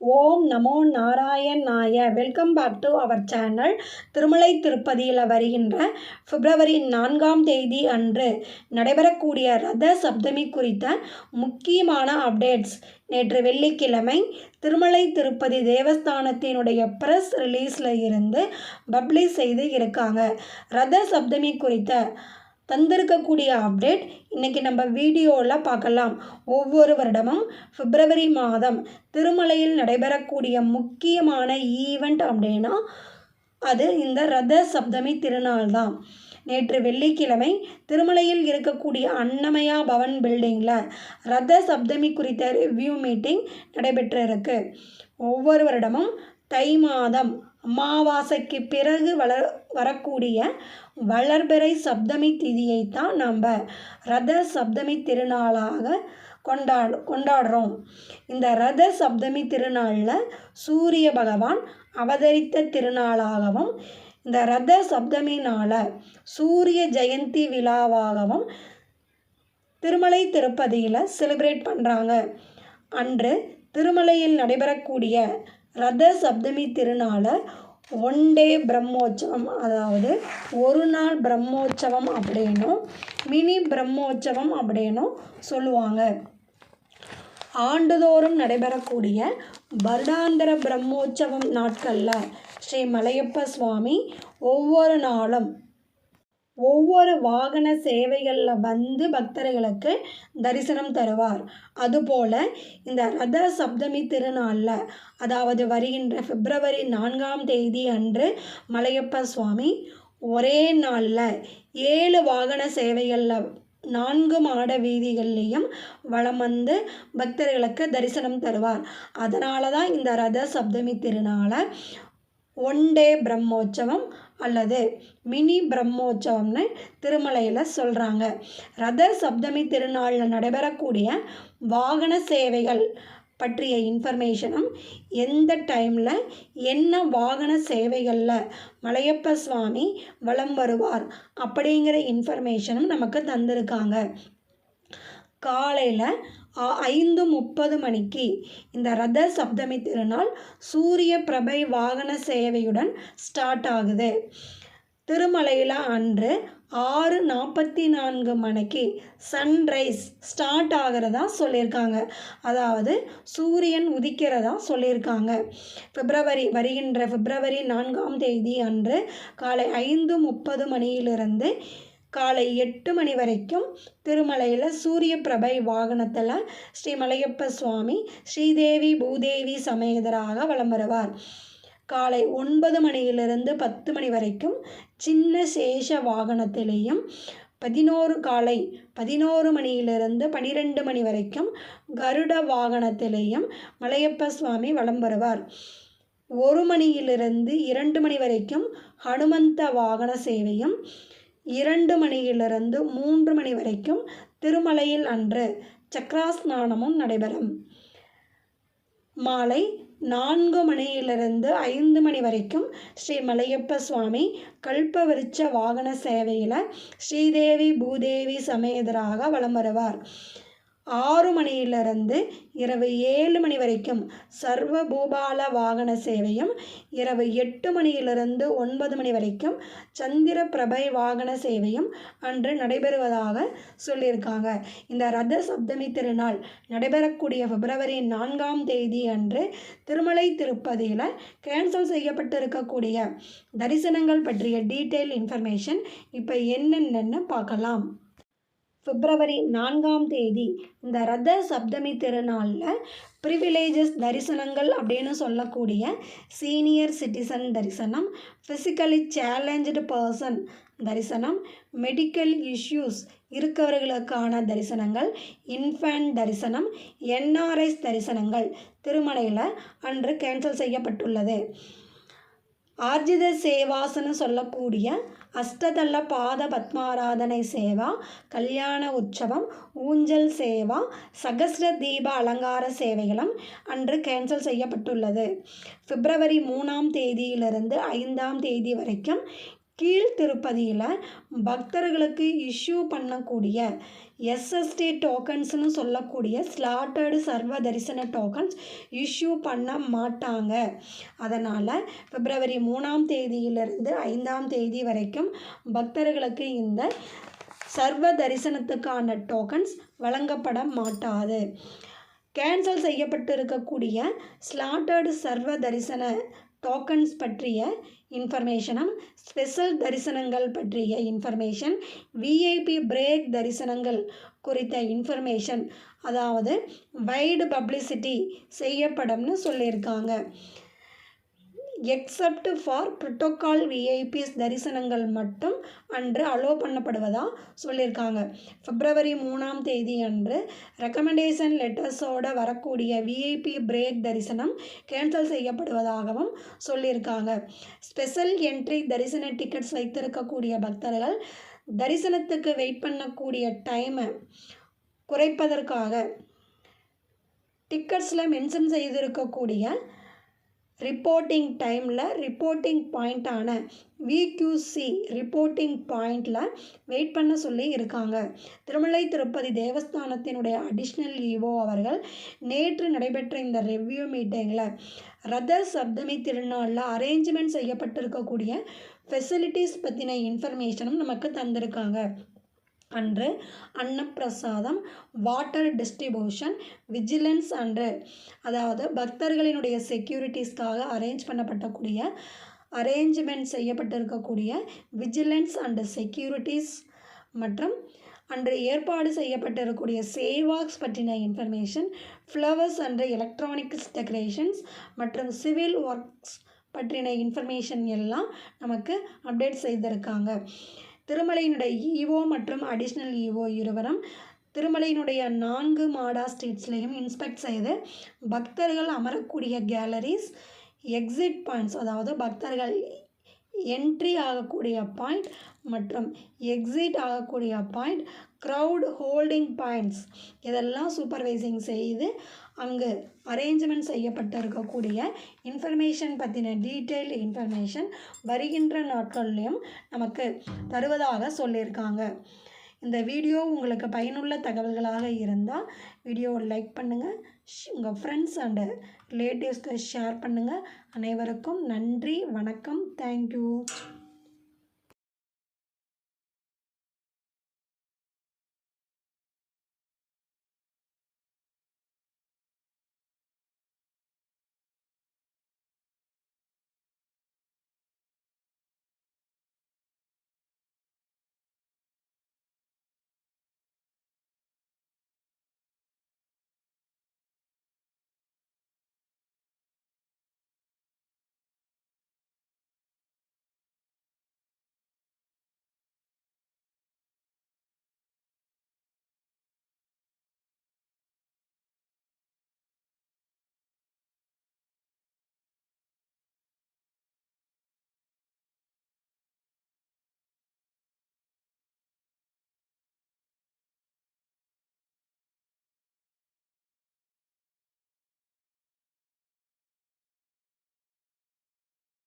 ஓம் நமோ நாராயணாய. Welcome back to our channel Tirumala திருப்பதியில் வருகின்ற பிப்ரவரி நான்காம் தேதி அன்று நடைபெறக்கூடிய ரத சப்தமி குறித்த முக்கியமான அப்டேட்ஸ் நேற்று வெள்ளிக்கிழமை திருமலை திருப்பதி தேவஸ்தானத்தினுடைய ப்ரெஸ் ரிலீஸில் இருந்து பப்ளிஷ் செய்து இருக்காங்க. ரத சப்தமி குறித்த தந்திருக்கக்கூடிய அப்டேட் இன்றைக்கி நம்ம வீடியோவில் பார்க்கலாம். ஒவ்வொரு வருடமும் பிப்ரவரி மாதம் திருமலையில் நடைபெறக்கூடிய முக்கியமான ஈவெண்ட் அப்படின்னா அது இந்த ரத சப்தமி திருநாள் தான். நேற்று வெள்ளிக்கிழமை திருமலையில் இருக்கக்கூடிய அன்னமயா பவன் பில்டிங்கில் ரத சப்தமி குறித்த ரிவ்யூ மீட்டிங் நடைபெற்றிருக்கு. ஒவ்வொரு வருடமும் தை மாதம் அமாவாசைக்கு பிறகு வளர் வரக்கூடிய வளர்பிறை சப்தமி திதியை தான் நம்ம ரத சப்தமி திருநாளாக கொண்டாடு கொண்டாடுறோம். இந்த ரத சப்தமி திருநாளில் சூரிய பகவான் அவதரித்த திருநாளாகவும் இந்த ரத சப்தமி நாளை சூரிய ஜெயந்தி விழாவாகவும் திருமலை திருப்பதியில் செலிப்ரேட் பண்ணுறாங்க அன்று திருமலையில் நடைபெறக்கூடிய ரத சப்தமி திருநாளை ஒன் டே பிரம்மோற்சவம் அதாவது ஒரு நாள் பிரம்மோற்சவம் அப்படின்னும் மினி பிரம்மோற்சவம் அப்படின்னும் சொல்லுவாங்க. ஆண்டுதோறும் நடைபெறக்கூடிய வருடாந்திர பிரம்மோற்சவம் நாட்களில் ஸ்ரீ மலையப்ப சுவாமி ஒவ்வொரு நாளும் ஒவ்வொரு வாகன சேவைகளில் வந்து பக்தர்களுக்கு தரிசனம் தருவார். அதுபோல் இந்த ரத சப்தமி திருநாளில் அதாவது வருகின்ற பிப்ரவரி நான்காம் தேதி அன்று மலையப்ப சுவாமி ஒரே நாளில் ஏழு வாகன சேவைகளில் நான்கு மாட வீதிகள்லேயும் வலம் வந்து பக்தர்களுக்கு தரிசனம் தருவார். அதனால தான் இந்த ரத சப்தமி திருநாளை ஒன் டே பிரம்மோற்சவம் அல்லது மினி பிரம்மோற்சவம்னு திருமலையில் சொல்கிறாங்க ரத சப்தமி திருநாளில் நடைபெறக்கூடிய வாகன சேவைகள் பற்றிய இன்ஃபர்மேஷனும் எந்த டைமில் என்ன வாகன சேவைகளில் மலையப்ப சுவாமி வலம் வருவார் அப்படிங்கிற இன்ஃபர்மேஷனும் நமக்கு தந்திருக்காங்க. காலையில் ஐந்து முப்பது மணிக்கு இந்த ரத சப்தமி திருநாள் சூரிய பிரபை வாகன சேவையுடன் ஸ்டார்ட் ஆகுது. திருமலையில் அன்று ஆறு நாற்பத்தி நான்கு மணிக்கு சன்ரைஸ் ஸ்டார்ட் ஆகிறதா சொல்லியிருக்காங்க. அதாவது சூரியன் உதிக்கிறதா சொல்லியிருக்காங்க. பிப்ரவரி வருகின்ற பிப்ரவரி நான்காம் தேதி அன்று காலை ஐந்து முப்பது மணியிலிருந்து காலை எட்டு மணி வரைக்கும் திருமலையில் சூரிய பிரபை வாகனத்தில் ஸ்ரீ மலையப்ப சுவாமி ஸ்ரீதேவி பூதேவி சமேதராக வலம் வருவார். காலை ஒன்பது மணியிலிருந்து பத்து மணி வரைக்கும் சின்ன சேஷ வாகனத்திலேயும் பதினோரு காலை பதினோரு மணியிலிருந்து பனிரெண்டு மணி வரைக்கும் கருட வாகனத்திலேயும் மலையப்ப சுவாமி வலம் வருவார். ஒரு மணியிலிருந்து இரண்டு மணி வரைக்கும் ஹனுமந்த வாகன சேவையும் இரண்டு மணியிலிருந்து மூன்று மணி வரைக்கும் திருமலையில் அன்று சக்கராஸ்நானமும் நடைபெறும். மாலை நான்கு மணியிலிருந்து ஐந்து மணி வரைக்கும் ஸ்ரீ மலையப்ப சுவாமி கல்பவருச்ச வாகன சேவையில் ஸ்ரீதேவி பூதேவி சமேதராக வலம் வருவார். ஆறு மணியிலிருந்து இரவு ஏழு மணி வரைக்கும் சர்வ பூபால வாகன சேவையும் இரவு எட்டு மணியிலிருந்து ஒன்பது மணி வரைக்கும் சந்திர பிரபை வாகன சேவையும் அன்று நடைபெறுவதாக சொல்லியிருக்காங்க. இந்த ரத சப்தமி திருநாள் நடைபெறக்கூடிய பிப்ரவரி நான்காம் தேதி அன்று திருமலை திருப்பதியில் கேன்சல் செய்யப்பட்டிருக்கக்கூடிய தரிசனங்கள் பற்றிய டீட்டெயில் இன்ஃபர்மேஷன் இப்போ என்னென்னு பார்க்கலாம். பிப்ரவரி நான்காம் தேதி இந்த ரத சப்தமி திருநாளில் ப்ரிவிலேஜஸ் தரிசனங்கள் அப்படின்னு சொல்லக்கூடிய சீனியர் சிட்டிசன் தரிசனம் ஃபிசிக்கலி சேலஞ்சு பர்சன் தரிசனம் மெடிக்கல் இஷ்யூஸ் இருக்கவர்களுக்கான தரிசனங்கள் இன்ஃபேண்ட் தரிசனம் என்ஆர்ஐஸ் தரிசனங்கள். திருமலையில் அன்று கேன்சல் செய்யப்பட்டுள்ளது. ஆர்ஜித சேவாசன்னு சொல்லக்கூடிய அஷ்டதல்ல பாத பத்மாராதனை சேவா கல்யாண உற்சவம் ஊஞ்சல் சேவா சகஸ்ர தீப அலங்கார சேவைகளும் அன்று கேன்சல் செய்யப்பட்டுள்ளது. பிப்ரவரி மூணாம் தேதியிலிருந்து ஐந்தாம் தேதி வரைக்கும் கீழ்த்திருப்பதியில் பக்தர்களுக்கு இஷ்யூ பண்ணக்கூடிய எஸ்எஸ்டி டோக்கன்ஸ்னு சொல்லக்கூடிய ஸ்லாட்டர்டு சர்வ தரிசன டோக்கன்ஸ் இஷ்யூ பண்ண மாட்டாங்க. அதனால் பிப்ரவரி மூணாம் தேதியிலிருந்து ஐந்தாம் தேதி வரைக்கும் பக்தர்களுக்கு இந்த சர்வ தரிசனத்துக்கான டோக்கன்ஸ் வழங்கப்பட மாட்டாது. கேன்சல் செய்யப்பட்டு இருக்கக்கூடிய ஸ்லாட்டர்டு சர்வ தரிசன டோக்கன்ஸ் பற்றிய இன்ஃபர்மேஷனும் ஸ்பெஷல் தரிசனங்கள் பற்றிய இன்ஃபர்மேஷன் விஐபி பிரேக் தரிசனங்கள் குறித்த இன்ஃபர்மேஷன் அதாவது வைடு பப்ளிசிட்டி செய்யப்படும்னு சொல்லியிருக்காங்க. எக்ஸப்ட் ஃபார் ப்ரோட்டோக்கால் விஐபிஸ் தரிசனங்கள் மட்டும் அன்று அலோ பண்ணப்படுவதாக சொல்லியிருக்காங்க. பிப்ரவரி மூணாம் தேதி அன்று ரெக்கமெண்டேஷன் லெட்டர்ஸோடு வரக்கூடிய விஐபி பிரேக் தரிசனம் கேன்சல் செய்யப்படுவதாகவும் சொல்லியிருக்காங்க. ஸ்பெஷல் என்ட்ரி தரிசன டிக்கெட்ஸ் வைத்திருக்கக்கூடிய பக்தர்கள் தரிசனத்துக்கு வெயிட் பண்ணக்கூடிய டைமை குறைப்பதற்காக டிக்கெட்ஸில் மென்ஷன் செய்திருக்கக்கூடிய ரிப்போர்ட்டிங் டைமில் ரிப்போர்ட்டிங் பாயிண்ட்டான விக்யூசி ரிப்போர்ட்டிங் பாயிண்டில் வெயிட் பண்ண சொல்லி இருக்காங்க. திருமலை திருப்பதி தேவஸ்தானத்தினுடைய அடிஷ்னல் இஓ அவர்கள் நேற்று நடைபெற்ற இந்த ரெவ்யூ மீட்டிங்கில் ரத சப்தமி திருநாளில் அரேஞ்ச்மெண்ட் செய்யப்பட்டிருக்கக்கூடிய ஃபெசிலிட்டிஸ் பற்றின இன்ஃபர்மேஷனும் நமக்கு தந்திருக்காங்க. அன்று அன்னப்பிரசாதம் வாட்டர் டிஸ்ட்ரிபியூஷன் விஜிலன்ஸ் அன்று. அதாவது பக்தர்களினுடைய செக்யூரிட்டிஸ்க்காக அரேஞ்ச் பண்ணப்பட்டக்கூடிய அரேஞ்ச்மெண்ட் செய்யப்பட்டிருக்கக்கூடிய விஜிலன்ஸ் அண்டு செக்யூரிட்டிஸ் மற்றும் அன்று ஏற்பாடு செய்யப்பட்டிருக்கக்கூடிய சேவாக்ஸ் பற்றின information flowers and electronics decorations மற்றும் சிவில் ஒர்க்ஸ் பற்றின இன்ஃபர்மேஷன் எல்லாம் நமக்கு அப்டேட் செய்திருக்காங்க. திருமலையினுடைய ஈஓ மற்றும் அடிஷ்னல் இஓ இருவரும் திருமலையினுடைய நான்கு மாடா ஸ்ட்ரீட்ஸ்லையும் இன்ஸ்பெக்ட் செய்து பக்தர்கள் அமரக்கூடிய கேலரிஸ் எக்ஸிட் பாயிண்ட்ஸ் அதாவது பக்தர்கள் என்ட்ரி ஆகக்கூடிய பாயிண்ட் மற்றும் எக்ஸிட் ஆகக்கூடிய பாயிண்ட் க்ரௌட் ஹோல்டிங் பாயிண்ட்ஸ் இதெல்லாம் சூப்பர்வைசிங் செய்து அங்கு அரேஞ்ச்மெண்ட் செய்யப்பட்டிருக்கக்கூடிய இன்ஃபர்மேஷன் பற்றின டீட்டெயில் இன்ஃபர்மேஷன் வருகின்ற நாட்கள்லையும் நமக்கு தருவதாக சொல்லியிருக்காங்க. இந்த வீடியோ உங்களுக்கு பயனுள்ள தகவல்களாக இருந்தால் வீடியோவை லைக் பண்ணுங்கள் உங்கள் ஃப்ரெண்ட்ஸ் அண்டு ரிலேட்டிவ்ஸ்க்கு ஷேர் பண்ணுங்கள் அனைவருக்கும் நன்றி வணக்கம். தேங்க்யூ